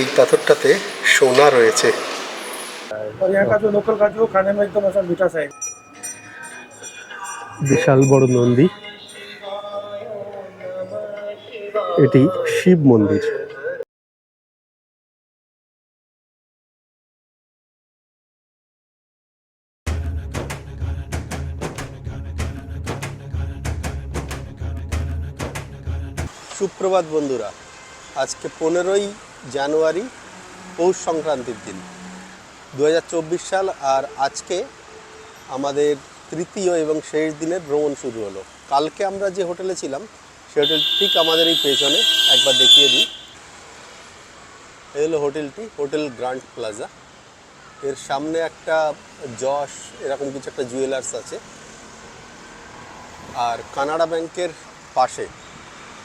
এই পাথরটাতে সোনা রয়েছে। বিশাল বড় নন্দী। এটি শিব মন্দির। সুপ্রভাত বন্ধুরা আজকে পনেরোই জানুয়ারি পৌষ সংক্রান্তির দিন। দু হাজার চব্বিশ সাল আর আজকে আমাদের তৃতীয় এবং শেষ দিনের ভ্রমণ শুরু হলো। কালকে আমরা যে হোটেলে ছিলাম, সে হোটেল ঠিক আমাদের এই পেছনে, একবার দেখিয়ে দিই। এই হলো হোটেলটি, হোটেল গ্র্যান্ড প্লাজা। এর সামনে একটা যশ, এরকম কিছু একটা জুয়েলার্স আছে। আর কানাডা ব্যাংকের পাশে,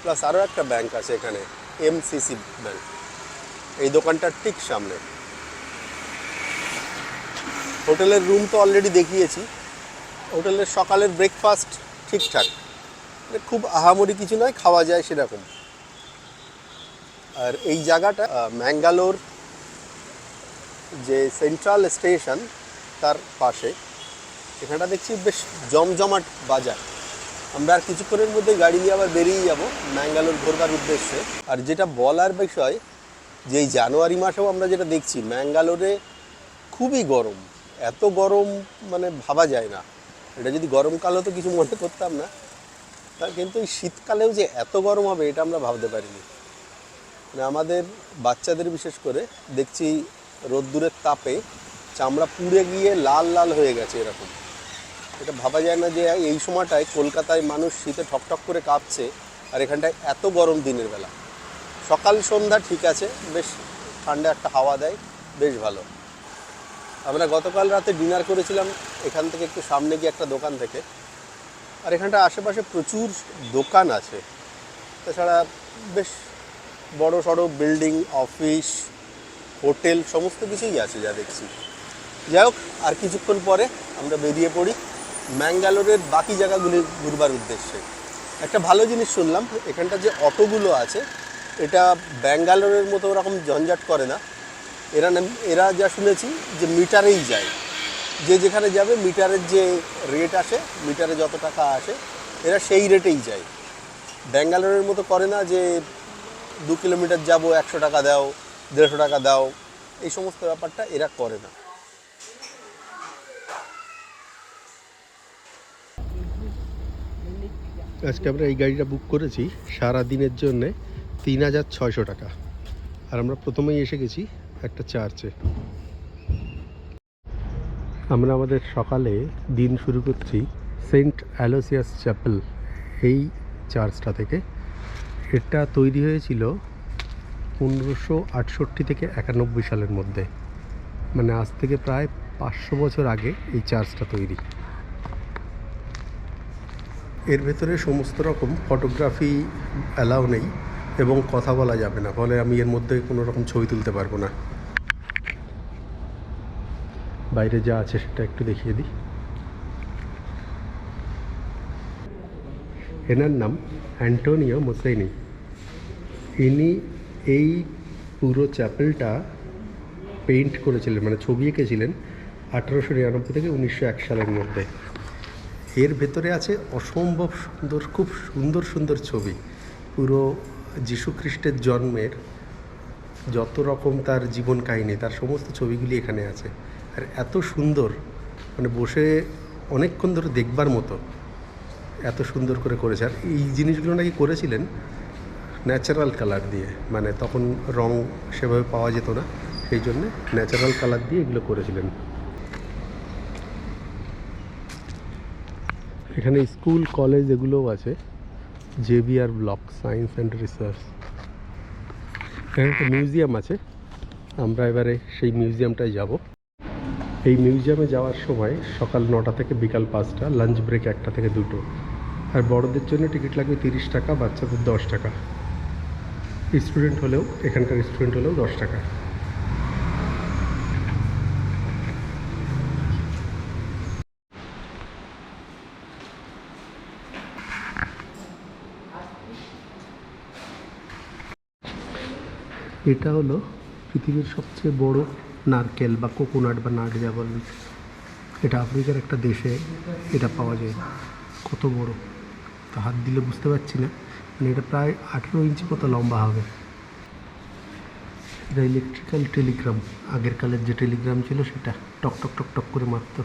প্লাস আরও একটা ব্যাংক আছে এখানে, এমসিসি ব্যাংক। এই দোকানটার ঠিক সামনে। হোটেলের রুম তো অলরেডি দেখিয়েছি। হোটেলের সকালের ব্রেকফাস্ট ঠিকঠাক। মানে খুব আহামরি কিছু নয়, খাওয়া যায় সেরকম। আর এই জায়গাটা ম্যাঙ্গালোর যে সেন্ট্রাল স্টেশন তার পাশে। এখানটা দেখছি বেশ জমজমাট বাজার। আমরা আর কিছুক্ষণের মধ্যে গাড়ি নিয়ে আবার বেরিয়ে যাব ম্যাঙ্গালোর ঘোরবার উদ্দেশ্যে। আর যেটা বলার বিষয় যে এই জানুয়ারি মাসেও আমরা যেটা দেখছি, ম্যাঙ্গালোরে খুবই গরম। এত গরম মানে ভাবা যায় না। এটা যদি গরমকাল হতো কিছু মনে করতাম না। তা কিন্তু এই শীতকালেও যে এত গরম হবে, এটা আমরা ভাবতে পারিনি। মানে আমাদের বাচ্চাদের বিশেষ করে দেখছি রোদ্দুরের তাপে চামড়া পুড়ে গিয়ে লাল লাল হয়ে গেছে এরকম। এটা ভাবা যায় না যে এই সময়টায় কলকাতায় মানুষ শীতে ঠকঠক করে কাঁপছে আর এখানটায় এত গরম দিনের বেলা। সকাল সন্ধ্যা ঠিক আছে, বেশ ঠান্ডা একটা হাওয়া দেয়, বেশ ভালো। আমরা গতকাল রাতে ডিনার করেছিলাম, এখান থেকে একটু সামনে গিয়ে একটা দোকান থেকে। আর এখানটা আশেপাশে প্রচুর দোকান আছে। তাছাড়া বেশ বড় সড়ো বিল্ডিং, অফিস, হোটেল, সমস্ত কিছুই আছে যা দেখছি। যাই হোক, আর কিছুক্ষণ পরে আমরা বেরিয়ে পড়ি ম্যাঙ্গালোরের বাকি জায়গাগুলি ঘুরবার উদ্দেশ্যে। একটা ভালো জিনিস শুনলাম, এখানটা যে অটোগুলো আছে এটা ব্যাঙ্গালোরের মতো ওরকম ঝঞ্ঝাট করে না। এরা এরা যা শুনেছি যে মিটারেই যায়। যে যেখানে যাবে মিটারের যে রেট আসে, মিটারে যত টাকা আসে, এরা সেই রেটেই যায়। ব্যাঙ্গালোরের মতো করে না যে দু কিলোমিটার যাব, একশো টাকা দাও, দেড়শো টাকা দাও, এই সমস্ত ব্যাপারটা এরা করে না। আজকে আমরা এই গাড়িটা বুক করেছি সারা দিনের জন্যে। তিন হাজার ছয়শো টাকা। আর আমরা প্রথমেই এসে গেছি একটা চার্চে। আমরা আমাদের সকালে দিন শুরু করছি সেন্ট অ্যালোসিয়াস চ্যাপেল এই চার্চটা থেকে। এটা তৈরি হয়েছিল পনেরোশো আটষট্টি থেকে একানব্বই সালের মধ্যে। মানে আজ থেকে প্রায় পাঁচশো বছর আগে এই চার্চটা তৈরি। এর ভেতরে সমস্ত রকম ফটোগ্রাফি অ্যালাউ নেই। এবং কথা বলা যাবে না। ফলে আমি এর মধ্যে কোনো রকম ছবি তুলতে পারব না। বাইরে যা আছে সেটা একটু দেখিয়ে দিই। এনার নাম অ্যান্টোনিও মোসেনি ইনি এই পুরো চ্যাপেলটা পেইন্ট করেছিলেন মানে ছবি এঁকেছিলেন আঠারোশো নিরানব্বই থেকে উনিশশো এক সালের মধ্যে। এর ভেতরে আছে অসম্ভব সুন্দর, খুব সুন্দর সুন্দর ছবি। পুরো খ্রিস্টের জন্মের যত রকম তার জীবন কাহিনী, তার সমস্ত ছবিগুলি এখানে আছে। আর এত সুন্দর মানে বসে অনেকক্ষণ ধরে দেখবার মতো এত সুন্দর করে করেছে। আর এই জিনিসগুলো নাকি করেছিলেন ন্যাচারাল কালার দিয়ে মানে তখন রং সেভাবে পাওয়া যেত না, সেই জন্যে ন্যাচারাল কালার দিয়ে এগুলো করেছিলেন। এখানে স্কুল, কলেজ এগুলোও আছে। JVR block science and research এখানে একটা মিউজিয়াম আছে। আমরা এবারে সেই মিউজিয়ামটায় যাব। এই মিউজিয়ামে যাওয়ার সময় সকাল নটা থেকে বিকাল পাঁচটা লাঞ্চ ব্রেক একটা থেকে দুটো। আর বড়দের জন্য টিকিট লাগবে তিরিশ টাকা, বাচ্চাদের দশ টাকা। স্টুডেন্ট হলেও, এখানকার স্টুডেন্ট হলেও দশ টাকা। এটা হলো পৃথিবীর সবচেয়ে বড় নারকেল বা কোকোনাট বা নাট যা বলেন এটা আফ্রিকার একটা দেশে এটা পাওয়া যায়। কত বড়? তো হাত দিলে বুঝতে পারছি না। মানে এটা প্রায় আঠেরো ইঞ্চি মতো লম্বা হবে? এটা ইলেকট্রিক্যাল টেলিগ্রাম আগের কালের যে টেলিগ্রাম ছিল সেটা টক টক টক টক করে মারতো।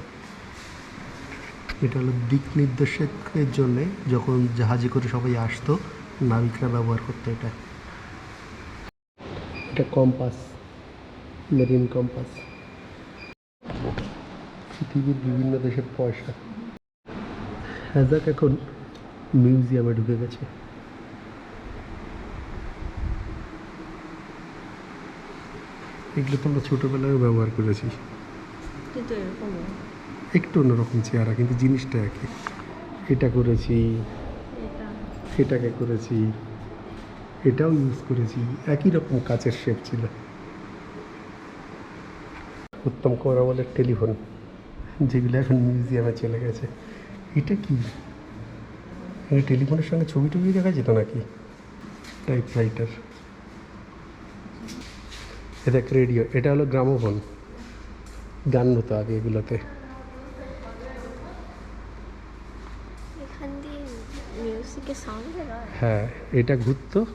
এটা হলো দিক নির্দেশের জন্যে যখন জাহাজে করে সবাই আসতো, নাবিকরা ব্যবহার করতো এটা। এটা কম্পাস মেরিন কম্পাস। পৃথিবীর বিভিন্ন দেশের পয়সা। হ্যাজাক এখন মিউজিয়ামে ঢুকে গেছে। এগুলো তো আমরা ছোটোবেলায় ব্যবহার করেছি। একটু অন্যরকম চেহারা কিন্তু জিনিসটা একই। এটা করেছি এটাকে করেছি। এটাও ইউজ করেছি। একই রকম কাচের শেপ ছিল। উত্তম কুমার আমলের টেলিফোন যেগুলো এখন মিউজিয়ামে চলে গেছে। এটা কি? এই টেলিফোনের সঙ্গে ছবি টবি দেখা যেত নাকি? টাইপ রাইটার এটা রেডিও এটা হলো গ্রামোফোন। গান হতো আগে এগুলোতে এখান দিয়ে মিউজিকের সাউন্ড বেরোয় হ্যাঁ এটা ঘুরতো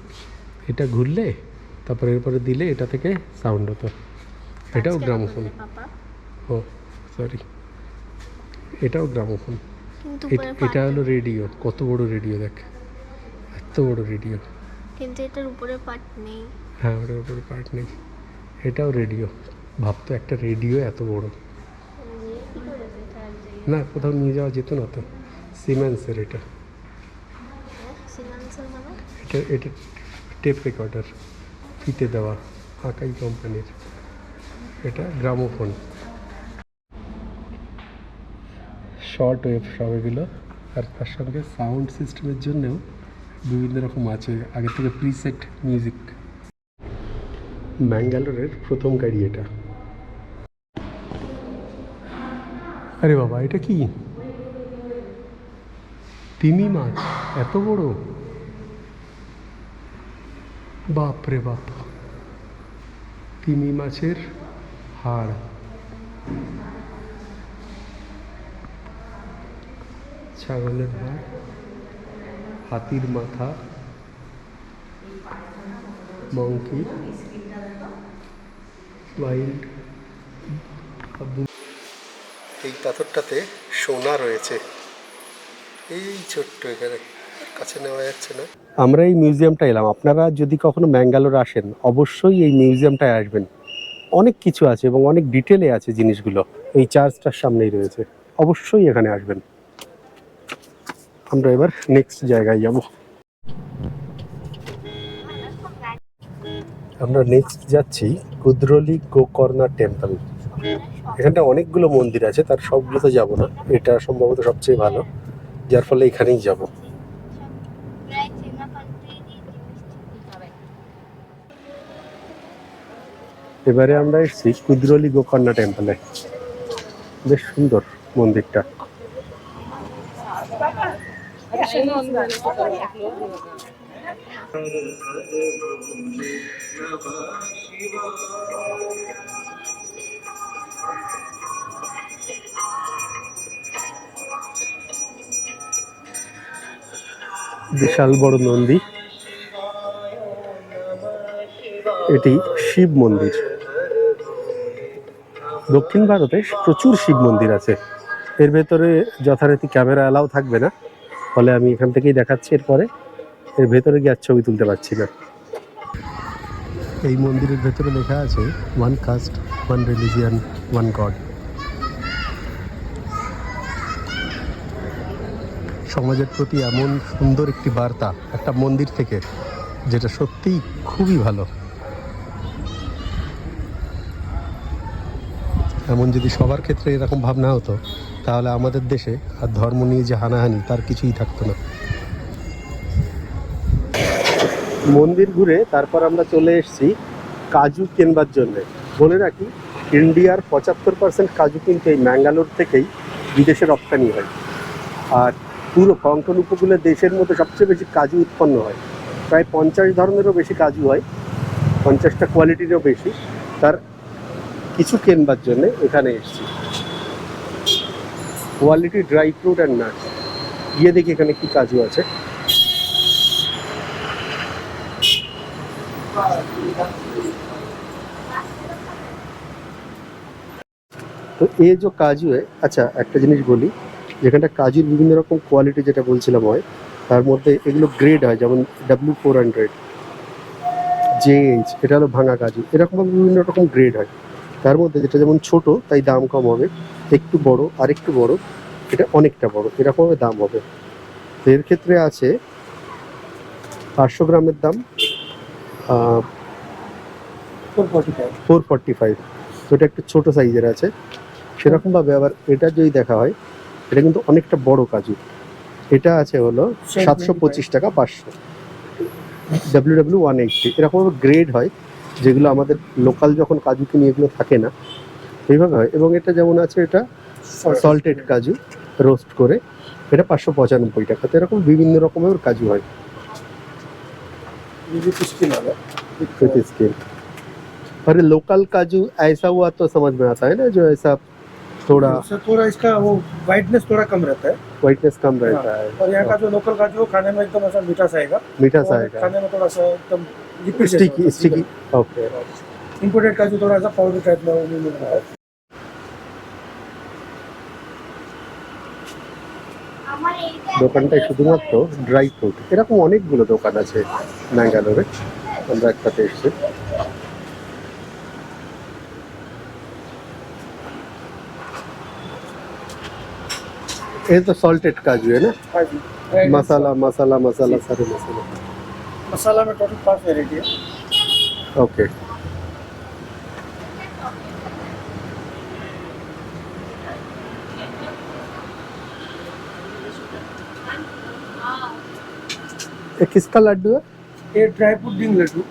এটা ঘুরলে তারপরে এরপরে দিলে এটা থেকে সাউন্ড হতো। এটাও গ্রামোফোন ও সরি এটাও গ্রামোফোন কিন্তু এটা হলো রেডিও কত বড় রেডিও দেখ। এত বড় রেডিও কিন্তু এটার উপরে পাট নেই। হ্যাঁ ওটার উপরে পার্ট নেই। এটাও রেডিও ভাবতো একটা রেডিও এত বড়। না কোথাও নিয়ে যাওয়া যেত না তো। সিমেন্সের এটা। মানে এটা এটা টেপ রেকর্ডার ফিতে দেওয়া আকাই কোম্পানির এটা গ্রামোফোন শর্ট ওয়েভ সব এগুলো। আর তার সঙ্গে সাউন্ড সিস্টেমের জন্যেও বিভিন্ন রকম আছে। আগে থেকে প্রিসেট মিউজিক ম্যাঙ্গালোরের প্রথম গাড়ি এটা। আরে বাবা, এটা কি? তিমি মাছ, এত বড়? বাপ রে বাপ। তিমি মাছের হাড়। ছাগলের হাড়। হাতির মাথা। মঙ্কি এই পাথরটাতে সোনা রয়েছে। এই ছোট্ট এখানে কাছে নেওয়া যাচ্ছে না। আমরা এই মিউজিয়ামটা এলাম। আপনারা যদি কখনো ম্যাঙ্গালোর আসেন, অবশ্যই এই মিউজিয়ামটায় আসবেন। অনেক কিছু আছে এবং অনেক ডিটেলে আছে জিনিসগুলো। এই চার্চটার সামনেই রয়েছে। অবশ্যই এখানে আসবেন। আমরা এবার নেক্সট জায়গায় যাব। আমরা নেক্সট যাচ্ছি কুদ্রলি গোকর্ণা টেম্পল এখানটা অনেকগুলো মন্দির আছে, তার সবগুলোতে যাব না। এটা সম্ভবত সবচেয়ে ভালো। যার ফলে এখানেই যাব। এবারে আমরা এসেছি কুদ্রলি গোকর্ণা টেম্পলে বেশ সুন্দর মন্দিরটা। বিশাল বড় নন্দী। এটি শিব মন্দির। দক্ষিণ ভারতে প্রচুর শিব মন্দির আছে। এর ভেতরে যথারীতি ক্যামেরা অ্যালাউ থাকবে না। ফলে আমি এখান থেকেই দেখাচ্ছি, এরপরে এর ভেতরে গিয়ে আর ছবি তুলতে পারছি না। এই মন্দিরের ভেতরে লেখা আছে one caste one religion one God সমাজের প্রতি এমন সুন্দর একটি বার্তা একটা মন্দির থেকে, যেটা সত্যিই খুবই ভালো। এমন যদি সবার ক্ষেত্রে এরকম ভাবনা হতো, তাহলে আমাদের দেশে আর ধর্ম নিয়ে যে হানাহানি, তার কিছুই থাকতো না। মন্দির ঘুরে তারপর আমরা চলে এসেছি কাজু কেনবার জন্য। বলে রাখি, ইন্ডিয়ার পঁচাত্তর পার্সেন্ট কাজু কিন্তু এই ম্যাঙ্গালোর থেকেই বিদেশে রপ্তানি হয়। আর পুরো কঙ্কন উপকূলের দেশের মধ্যে সবচেয়ে বেশি কাজু উৎপন্ন হয়। প্রায় পঞ্চাশ ধরনেরও বেশি কাজু হয়, পঞ্চাশটা কোয়ালিটিরও বেশি। তার কিছু কেনবার জন্য এখানে এসেছি। Quality dry fruit and nuts গিয়ে দেখি এখানে কি কাজু আছে। তো এ যে কাজু আচ্ছা একটা জিনিস বলি। যেখানটা কাজুর বিভিন্ন রকম কোয়ালিটি যেটা বলছিলাম হয়, তার মধ্যে এগুলো গ্রেড হয়, যেমন ডাব্লিউ ফোর হান্ড্রেড জেএইচ এটা হলো ভাঙা কাজু। এরকম বিভিন্ন রকম গ্রেড হয়। তার মধ্যে যেটা যেমন ছোট তাই দাম কম হবে। একটু বড় আর একটু বড় এটা অনেকটা বড় এরকমভাবে দাম হবে। এর ক্ষেত্রে আছে পাঁচশো গ্রামের দাম ফোর ফর্টি ফাইভ তো এটা একটু ছোটো সাইজের আছে। সেরকমভাবে আবার এটা যদি দেখা হয় এটা কিন্তু অনেকটা বড় কাজু। এটা আছে হলো সাতশো পঁচিশ টাকা পাঁচশো। ডাব্লিউ ডাব্লিউ ওয়ান এইটটি এরকমভাবে গ্রেড হয়। যেগুলো আমাদের লোকাল যখন কাজু কিনি এগুলো থাকে না এইভাবে হয় এবং এটা যেমন আছে এটা সল্টেড কাজু রোস্ট করে এটা পাঁচশো পঁচানব্বই টাকা তো এরকম বিভিন্ন রকমের কাজু হয় ये भी स्किन वाला विथ स्किन और लोकल काजू ऐसा हुआ तो समझ में आता है ना जो ऐसा थोड़ा उससे थोड़ा इसका वो वाइटनेस थोड़ा कम रहता है वाइटनेस कम रहता है और यहाँ का जो लोकल काजू वो खाने में एकदम ऐसा मीठा सा आएगा मीठा सा और आएगा खाने में थोड़ा सा एकदम liquid sticky sticky okay imported काजू थोड़ा सा पाउडर टाइप में वो मिल रहा है দোকানটায় শুধুমাত্র ড্রাই ফ্রুট এরকম অনেকগুলো দোকান আছে ম্যাঙ্গালোরে আমরা একটাতে এসেছি ये तो सॉल्टेड काजू है ना हाँ जी मसाला मसाला मसाला सारे मसाले मसाला में टोटल पाँच वेराइटी है। ओके ये किसका लड्डू है? ये ड्राई फ्रूट डिंग लड्डू।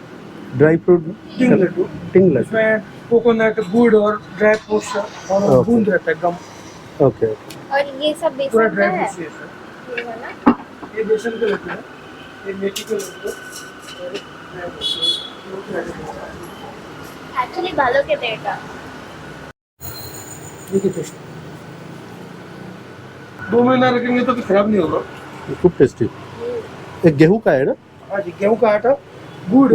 ड्राई फ्रूट डिंग लड्डू। टिंग लड्डू। इसमें कोकोनट गुड़ और ड्राई फ्रूट्स और. बूंद रहता है गम ओके और ये सब बेसन का है? ये वाला? ये बेसन के लड्डू है। ये मेथी के लड्डू और ये ड्राई फ्रूट्स है। ये ड्राई फ्रूट्स है। एक्चुअली ভালো খেতে এটা देखिए टेस्ट दो महीना रखेंगे तो भी खराब नहीं होगा खूब टेस्टी ये गेहूं का है ना हाँ जी गेहूँ का आटा गुड़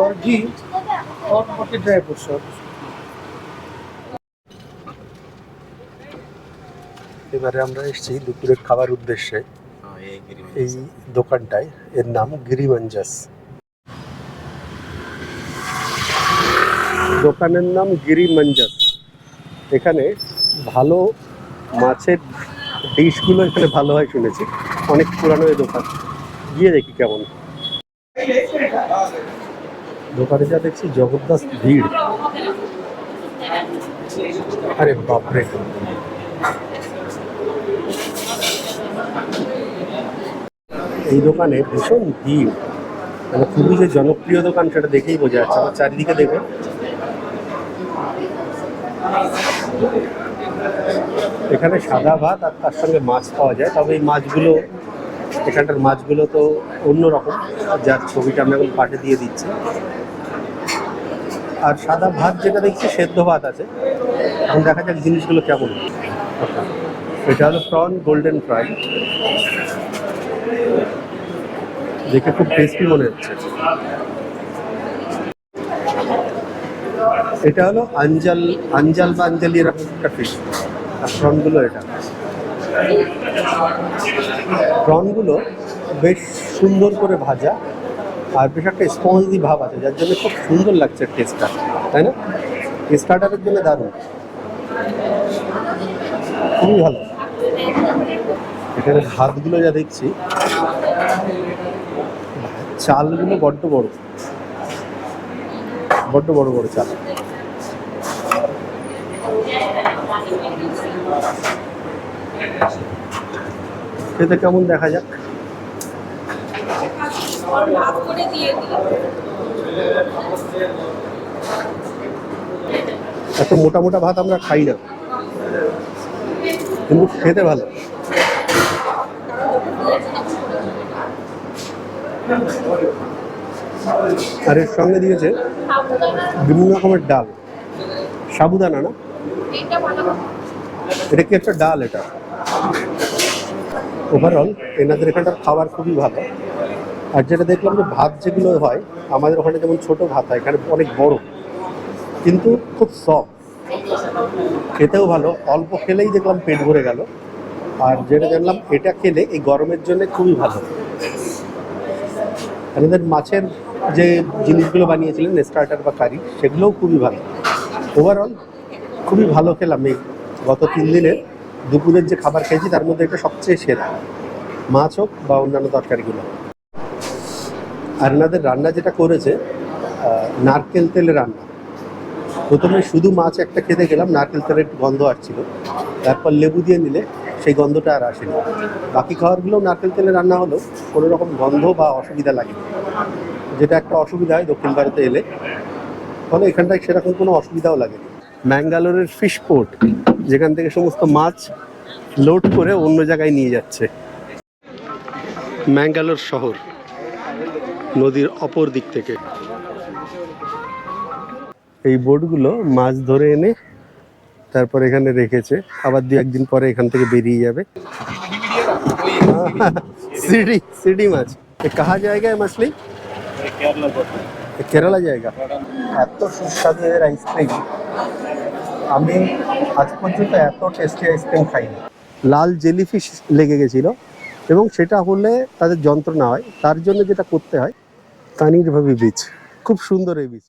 और घी और बाकी ड्राई फ्रूट्स और এবারে আমরা এসেছি দুপুরের খাবার উদ্দেশ্যে এই দোকানটায় এর নাম গিরিমঞ্জাস দোকানের নাম গিরিমঞ্জাস এখানে ভালো মাছের ডিশগুলো এখানে ভালো হয় শুনেছি। অনেক পুরানো এই দোকান। গিয়ে দেখি কেমন। দোকানে যা দেখছি জবরদস্ত ভিড়। আরে বাপরে। এই দোকানে ভীষণ ভিড় মানে খুবই যে জনপ্রিয় দোকান সেটা দেখেই বোঝা যাচ্ছে। আমার চারিদিকে দেখো এখানে সাদা ভাত আর তার সঙ্গে মাছ পাওয়া যায়। তবে এই মাছগুলো এখানটার মাছগুলো তো অন্যরকম। যার ছবিটা আমি এখন পাশে দিয়ে দিচ্ছি। আর সাদা ভাত যেটা দেখছি, সেদ্ধ ভাত আছে। এখন দেখা যাক জিনিসগুলো কেমন। এটা হলো প্রন গোল্ডেন ফ্রাই। দেখে খুব টেস্টি মনে হচ্ছে। এটা হলো আঞ্জাল আঞ্জাল বা আঞ্জালি এরকম একটা ফিশ আর প্রনগুলো এটা। প্রনগুলো বেশ সুন্দর করে ভাজা। আর বেশ একটা স্পঞ্জি ভাব আছে, যার জন্য খুব সুন্দর লাগছে টেস্টটা তাই না? স্টার্টারের জন্য দারুণ। খুবই ভালো। এখানে হাতগুলো যা দেখছি চালগুলো বড্ড বড়। বড্ড বড় বড় চাল। খেতে কেমন দেখা যাক? এত মোটা মোটা ভাত আমরা খাই না। কিন্তু খেতে ভালো। আর এর সঙ্গে দিয়েছে বিভিন্ন রকমের ডাল। সাবুদানা না? এটা কি একটা ডাল এটা? ওভারঅল এনাদের এখানটার খাবার খুবই ভালো। আর যেটা দেখলাম যে ভাত যেগুলো হয়, আমাদের ওখানে যেমন ছোট ভাত হয়, এখানে অনেক বড়। কিন্তু খুব সফট খেতেও ভালো। অল্প খেলেই দেখলাম পেট ভরে গেল। আর যেটা জানলাম, এটা খেলে এই গরমের জন্য খুবই ভালো। আর মাছের যে জিনিসগুলো বানিয়েছিলেন স্টার্টার বা কারি সেগুলোও খুবই ভালো। ওভারঅল খুবই ভালো খেলাম এই গত তিন দিনের দুপুরের যে খাবার খেয়েছি, তার মধ্যে এটা সবচেয়ে সেরা। মাছ হোক বা অন্যান্য তরকারিগুলো। আর এনাদের রান্না যেটা করেছে নারকেল তেলে রান্না। প্রথমে শুধু মাছ একটা খেতে গেলাম, নারকেল তেলের একটু গন্ধ আসছিল। তারপর লেবু দিয়ে নিলে সেই গন্ধটা আর আসেনি। বাকি খাবারগুলো নারকেল তেলে রান্না হলেও কোনো রকম গন্ধ বা অসুবিধা লাগেনি। যেটা একটা অসুবিধা হয় দক্ষিণ ভারতে এলে। ফলে এখানটায় সেরকম কোনো অসুবিধাও লাগেনি। ম্যাঙ্গালোরের ফিশ পোর্ট যেখান থেকে সমস্ত মাছ লোড করে অন্য জায়গায় নিয়ে যাচ্ছে। ম্যাঙ্গালোর শহর, নদীর অপর দিক থেকে। এই বোটগুলো মাছ ধরে এনে তারপর এখানে রেখেছে। আবার দু একদিন পরে এখান থেকে বেরিয়ে যাবে। সিডি সিডি মাছ। কাহা জায়গায় মাছলি? কেরালা জায়গা। এত সুস্বাদু এর আইসক্রিম। আমি আজ পর্যন্ত এত টেস্টি আইসক্রিম খাইনি। লাল জেলিফিশ লেগে গেছিল এবং সেটা হলে তাদের যন্ত্রণা হয়। তার জন্য যেটা করতে হয় কানির ভাবি বীজ। খুব সুন্দর এই বীজ।